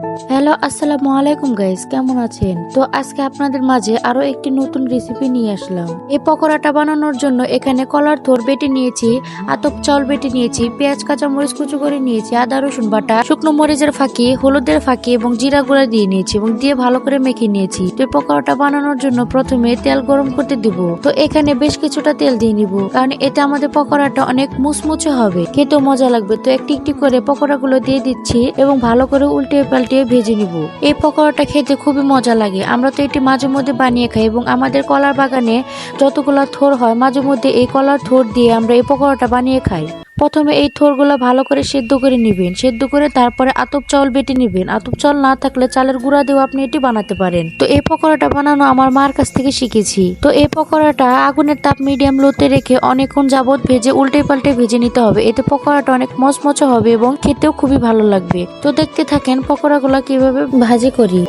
Thank you. Hello, আসসালামু আলাইকুম guys কেমন আছেন? তো আজকে আপনাদের মাঝে আরও একটি নতুন রেসিপি নিয়ে আসলাম। এই পকোড়াটা বানানোর জন্য এখানে কলার থোর বেটে নিয়েছি, আতপ চাউল বেটে নিয়েছি, পেঁয়াজ কাঁচা মরিচ কুচু করে নিয়েছি, আদা, রসুন বাটা, শুকনো মরিচের ফাঁকি, হলুদের ফাঁকি এবং জিরা গুঁড়া দিয়ে নিয়েছি এবং দিয়ে ভালো করে মেখে নিয়েছি। তো পকোড়াটা বানানোর জন্য প্রথমে তেল গরম করতে দিব। তো এখানে বেশ কিছুটা তেল দিয়ে নিব, কারণ এতে আমাদের পকোড়াটা অনেক মুচমুচে হবে। খেতেও মজা লাগবে। তো একটি একটি করে পকোড়াগুলো দিয়ে দিচ্ছি এবং ভালো করে উল্টে পাল্টে ভেজে নিব। এই পকোড়াটা খেতে খুবই মজা লাগে। আমরা তো এটি মাঝে মধ্যে বানিয়ে খাই এবং আমাদের কলার বাগানে যতগুলো থোর হয়, মাঝে মধ্যে এই কলার থোর দিয়ে আমরা এই পকোড়াটা বানিয়ে খাই। প্রথমে এই থোরগুলো ভালো করে সেদ্ধ করে নেবেন। সেদ্ধ করে তারপরে আতপ চাউল বেটে নেবেন। আতপ চাউল না থাকলে চালের গুঁড়া দিয়েও আপনি এটি বানাতে পারেন। তো এই পকোড়াটা বানানো আমার মার কাছ থেকে শিখেছি। তো এই পকোড়াটা আগুনের তাপ মিডিয়াম লোতে রেখে অনেকক্ষণ যাবত ভেজে উল্টে পাল্টে ভেজে নিতে হবে। এতে পকোড়াটা অনেক মচমচে হবে এবং খেতেও খুবই ভালো লাগবে। তো দেখতে থাকেন পকোড়াগুলো কীভাবে ভাজি করি।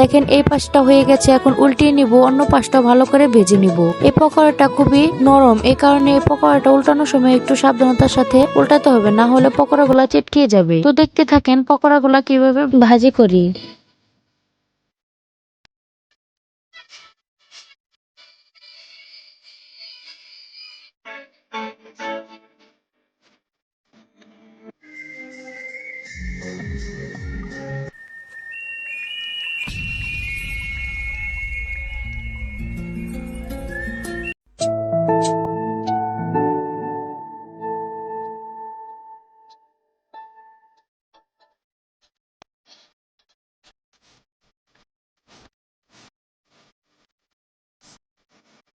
দেখেন, এই পাশটা হয়ে গেছে, এখন উল্টিয়ে নিব, অন্য পাশটা ভালো করে ভেজে নিব। এই পকোড়াটা খুবই নরম, এই কারণে এই পকোড়াটা উল্টানোর সময় একটু সাবধানতার সাথে উল্টাতে হবে, না হলে পকোড়া গুলা চিটকিয়ে যাবে। তো দেখতে থাকেন পকোড়া গুলা কীভাবে ভাজি করি।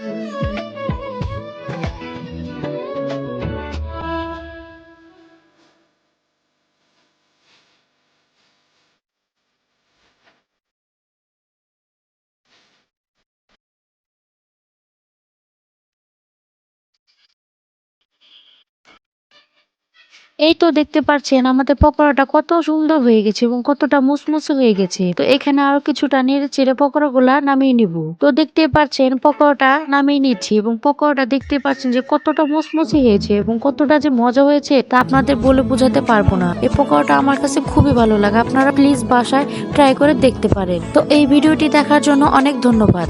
Música এই তো দেখতে পাচ্ছেন, আমাদের পকোড়াটা কত সুন্দর হয়ে গেছে এবং কতটা মুসমুসে হয়ে গেছে। তো এখানে আরও কিছুটা নেড়ে চেড়ে পকোড়া গুলা নামিয়ে নিব। তো দেখতে পাচ্ছেন, পকোড়াটা নামিয়ে নিচ্ছি এবং পকোড়াটা দেখতে পাচ্ছেন যে কতটা মুসমুসে হয়েছে এবং কতটা যে মজা হয়েছে তা আপনাদের বলে বোঝাতে পারব না। এই পকোড়াটা আমার কাছে খুবই ভালো লাগে, আপনারা প্লিজ বাসায় ট্রাই করে দেখতে পারেন। তো এই ভিডিওটি দেখার জন্য অনেক ধন্যবাদ।